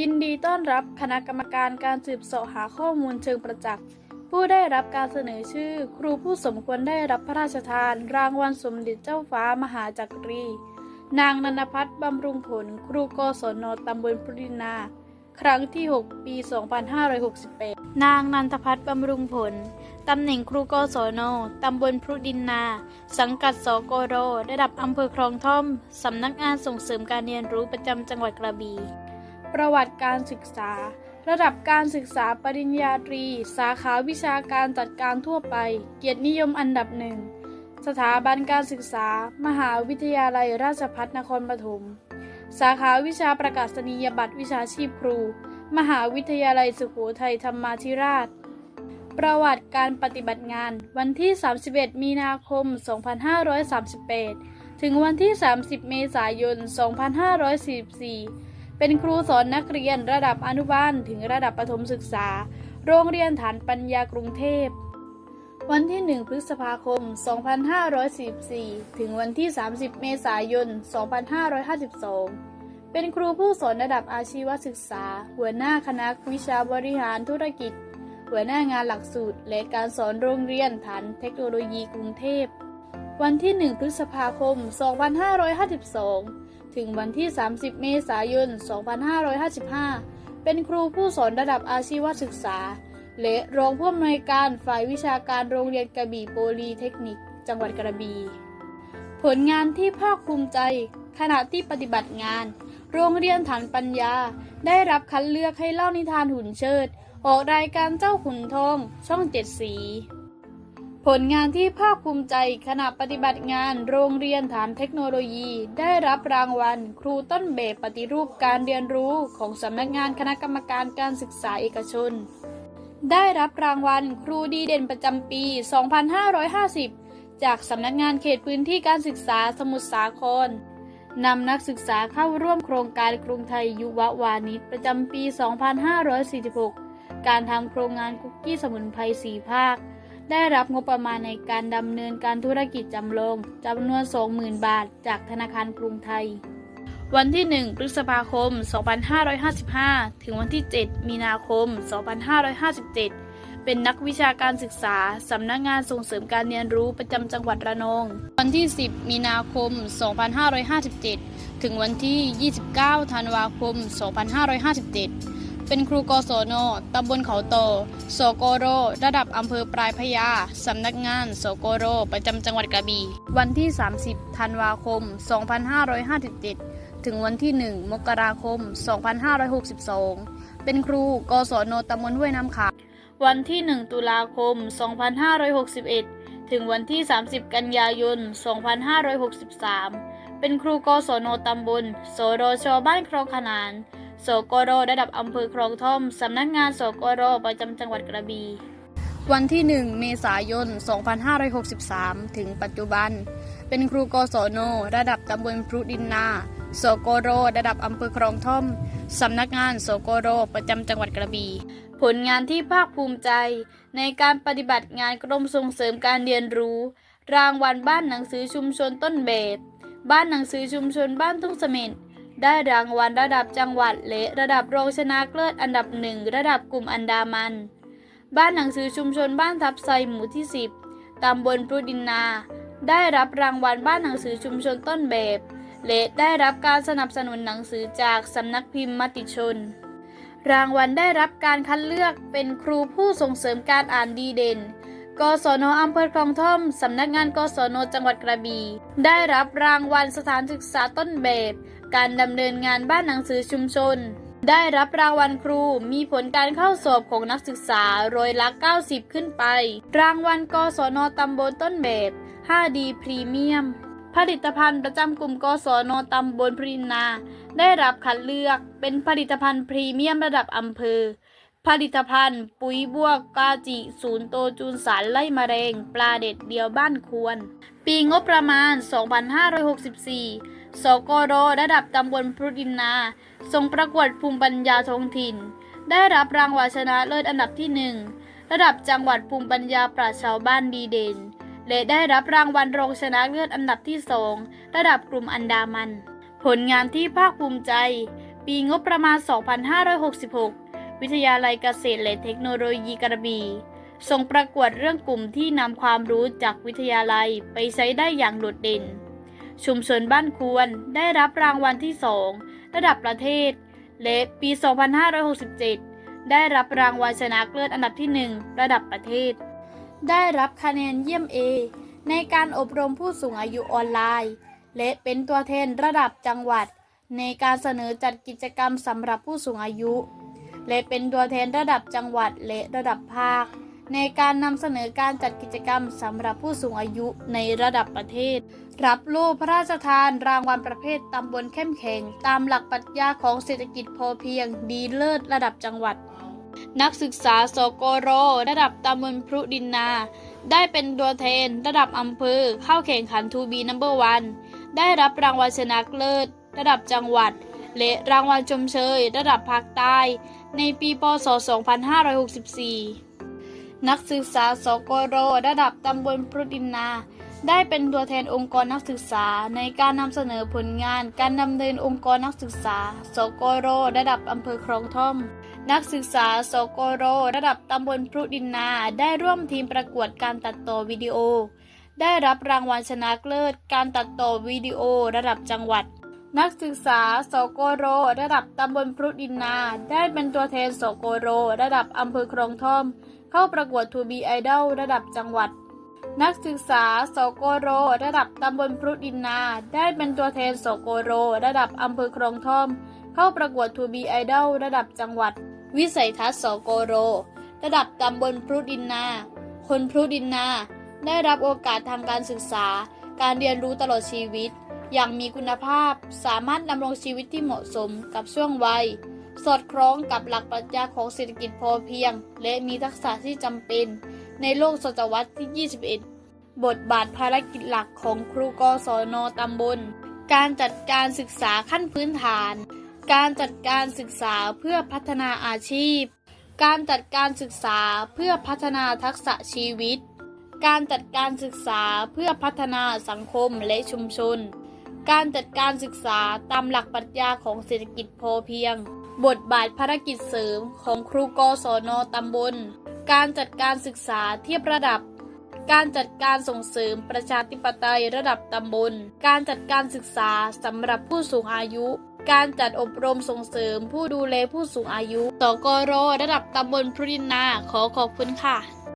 ยินดีต้อนรับคณะกรรมการการสืบเสาะหาข้อมูลเชิงประจักษ์ ผู้ได้รับการเสนอชื่อ ครูผู้สมควรได้รับพระราชทาน รางวัลสมเด็จเจ้าฟ้ามหาจักรี นางนันพัฒน์บำรุงผล ครูกศนตำบลพรุดินา ครั้งที่ 6 ปี 2568 นางนันทพัฒน์บำรุงผล ตำแหน่งครูกศนตำบลพรุดินนา สังกัดสกรระดับอำเภอคลองท่อม สำนักงานส่งเสริมการเรียนรู้ประจำจังหวัดกระบี่ ประวัติการศึกษา ระดับการศึกษาปริญญาตรี สาขาวิชาการจัดการทั่วไป เกียรตินิยมอันดับหนึ่ง สถาบันการศึกษา มหาวิทยาลัยราชภัฏนครปฐม สาขาวิชาประกาศนียบัตรวิชาชีพครู มหาวิทยาลัยสุโขทัยธรรมาธิราช ประวัติการปฏิบัติงาน วันที่ 31 มีนาคม 2538 ถึงวันที่ 30 เมษายน 2544 เป็นครูสอนนักเรียนระดับอนุบาลถึงระดับประถมศึกษา โรงเรียนฐานปัญญากรุงเทพ วันที่ 1 พฤษภาคม 2544 ถึงวันที่ 30 เมษายน 2552 เป็นครูผู้สอนระดับอาชีวศึกษา หัวหน้าคณะวิชาบริหารธุรกิจ หัวหน้างานหลักสูตร และการสอนโรงเรียนฐานเทคโนโลยีกรุงเทพ วันที่ 1 พฤษภาคม 2552 ถึงวันที่ 30 เมษายน 2555 เป็นครูผู้สอนระดับอาชีวศึกษา และรองผู้อำนวยการฝ่ายวิชาการโรงเรียนกระบี่โปลีเทคนิค จังหวัดกระบี่ผลงานที่ภาคภูมิใจ ขณะที่ปฏิบัติงาน โรงเรียนฐานปัญญา ได้รับคัดเลือกให้เล่านิทานหุ่นเชิด ออกรายการเจ้าขุนทองช่องเจ็ดสี ผลงานที่ภาคภูมิใจขณะปฏิบัติงานโรงเรียนฐานเทคโนโลยี ได้รับรางวัล ครูต้นแบบปฏิรูปการเรียนรู้ของสำนักงานคณะกรรมการการศึกษาเอกชน ได้รับรางวัล ครูดีเด่นประจำปี 2550 จากสำนักงานเขตพื้นที่การศึกษาสมุทรสาครนำนักศึกษาเข้าร่วมโครงการกรุงไทยยุววานิชประจำปี 2546 การทำโครงงานคุกกี้สมุนไพรสีภาค ได้รับงบประมาณในการดำเนินการธุรกิจจำลองจำนวน 20,000 บาท จากธนาคารกรุงไทย วันที่ 1 พฤษภาคม 2555 ถึงวันที่ 7 มีนาคม 2557 เป็นนักวิชาการศึกษา สำนักงานส่งเสริมการเรียนรู้ประจำจังหวัดระนอง วันที่ 10 มีนาคม 2557 ถึงวันที่ 29 ธันวาคม 2557 เป็นครูกศนตำบลเขาโต โสกโร ระดับอำเภอปลายพยา สำนักงานโสกโร ประจำจังหวัดกระบี่ วันที่ 30 ธันวาคม 2557 ถึงวันที่ 1 มกราคม 2562 เป็นครูกศนตำบลห้วยน้ำขาววันที่ 1 ตุลาคม 2561 ถึงวันที่ 30 กันยายน 2563 เป็นครูกศนตำบล โสโรชบ้านคลองขนาน สกรระดับอำเภอคลองท่อม สำนักงานสกรประจำจังหวัดกระบี่วันที่ 1 เมษายน 2563 ถึงปัจจุบัน เป็นครูกศนระดับตำบลพรุดินนาสกรระดับอำเภอคลองท่อม สำนักงานสกรประจำจังหวัดกระบี่ ผลงานที่ภาคภูมิใจ ในการปฏิบัติงานกรมส่งเสริมการเรียนรู้ รางวัลบ้านหนังสือชุมชนต้นแบบบ้านหนังสือชุมชนบ้านทุ่งเสม็ด ได้รางวัลระดับจังหวัดและระดับรองชนะเลิศอันดับหนึ่งระดับกลุ่มอันดามัน บ้านหนังสือชุมชนบ้านทับไซหมู่ที่ 10ตำบลพรุดินนา ได้รับรางวัลบ้านหนังสือชุมชนต้นแบบและได้รับการสนับสนุนหนังสือจากสำนักพิมพ์มติชน รางวัลได้รับการคัดเลือกเป็นครูผู้ส่งเสริมการอ่านดีเด่น กศนอำเภอคลองท่อม สำนักงานกศนจังหวัดกระบี่ได้รับรางวัลสถานศึกษาต้นแบบ การดำเนินงานบ้านหนังสือชุมชน ได้รับรางวัลครูมีผลการเข้าสอบของนักศึกษาร้อยละ 90 ขึ้นไป รางวัลกศนตำบลต้นแบบ 5D พรีเมียม ผลิตภัณฑ์ประจำกลุ่มกศนตำบลพรินนาได้รับคัดเลือกเป็นผลิตภัณฑ์พรีเมียมระดับอำเภอ ผลิตภัณฑ์ ปุ๋ยบวกกาจิศูนย์โตจูนสารไล่มะเร็ง ปลาเด็ดเดียวบ้านควร ปีงบประมาณ 2564 สกรระดับตำบลพรุดินนาส่งประกวดภูมิปัญญาท้องถิ่น ได้รับรางวัลชนะเลิศอันดับที่หนึ่งระดับจังหวัดภูมิปัญญาปราชญ์ชาวบ้านดีเด่น และได้รับรางวัลรองชนะเลิศอันดับที่สองระดับกลุ่มอันดามัน ผลงานที่ภาคภูมิใจ ปีงบประมาณ 2566 วิทยาลัยเกษตรและเทคโนโลยีกระบี่ส่งประกวดเรื่องกลุ่มที่นำความรู้จากวิทยาลัยไปใช้ได้อย่างโดดเด่น ชุมชนบ้านควรได้รับรางวัลที่2ระดับประเทศ และปี 2567 ได้รับรางวัลชนะเลิศอันดับที่ 1 ระดับประเทศ ได้รับคะแนนเยี่ยม A ในการอบรมผู้สูงอายุออนไลน์ และเป็นตัวแทนระดับจังหวัด ในการเสนอจัดกิจกรรมสำหรับผู้สูงอายุ และเป็นตัวแทนระดับจังหวัดและระดับภาค ในการนำเสนอการจัดกิจกรรมสำหรับผู้สูงอายุในระดับประเทศ รับรูปพระราชทานรางวัลประเภทตำบลเข้มแข็ง ตามหลักปรัชญาของเศรษฐกิจพอเพียง ดีเลิศระดับจังหวัด นักศึกษาสกโร ระดับตำบลพรุดินนา ได้เป็นตัวแทนระดับอำเภอเข้าแข่งขันทูบีนัมเบอร์วันได้รับรางวัลชนะเลิศ ระดับจังหวัดและรางวัลชมเชย ระดับภาคใต้ ในปีพศ 2564 นักศึกษาสกโรระดับตำบลพรุดินนา ได้เป็นตัวแทนองค์กรนักศึกษาในการนำเสนอผลงานการดำเนินองค์กรนักศึกษา สกโรระดับอำเภอคลองท่อม นักศึกษาสกโรระดับตำบลพรุดินนา ได้ร่วมทีมประกวดการตัดต่อวิดีโอ ได้รับรางวัลชนะเลิศการตัดต่อวิดีโอระดับจังหวัด นักศึกษาสโกโร ระดับตำบลพรุดินนา ได้เป็นตัวแทนสโกโร ระดับอำเภอคลองท่อม เข้าประกวดทูบีไอดอลระดับจังหวัด นักศึกษาสโกโร ระดับตำบลพรุดินนา ได้เป็นตัวแทนสโกโร ระดับอำเภอคลองท่อม เข้าประกวดทูบีไอดอลระดับจังหวัด วิสัยทัศน์สโกโร ระดับตำบลพรุดินนา คนพรุดินนา ได้รับโอกาสทางการศึกษา การเรียนรู้ตลอดชีวิต อย่างมีคุณภาพ สามารถดำรงชีวิตที่เหมาะสมกับช่วงวัย สอดคล้องกับหลักปรัชญาของเศรษฐกิจพอเพียง และมีทักษะที่จำเป็น ในโลกศตวรรษที่ 21 บทบาทภารกิจหลักของครูกศนตำบล การจัดการศึกษาขั้นพื้นฐาน การจัดการศึกษาเพื่อพัฒนาอาชีพ การจัดการศึกษาเพื่อพัฒนาทักษะชีวิตการจัดการศึกษาเพื่อพัฒนาสังคมและชุมชน การจัดการศึกษาตามหลักปรัชญาของเศรษฐกิจพอเพียง บทบาทภารกิจเสริมของครูกศนตำบล การจัดการศึกษาเทียบระดับ การจัดการส่งเสริมประชาธิปไตยระดับตำบล การจัดการศึกษาสำหรับผู้สูงอายุ การจัดอบรมส่งเสริมผู้ดูแลผู้สูงอายุสกรระดับตำบลพรุดินนาขอขอบคุณค่ะ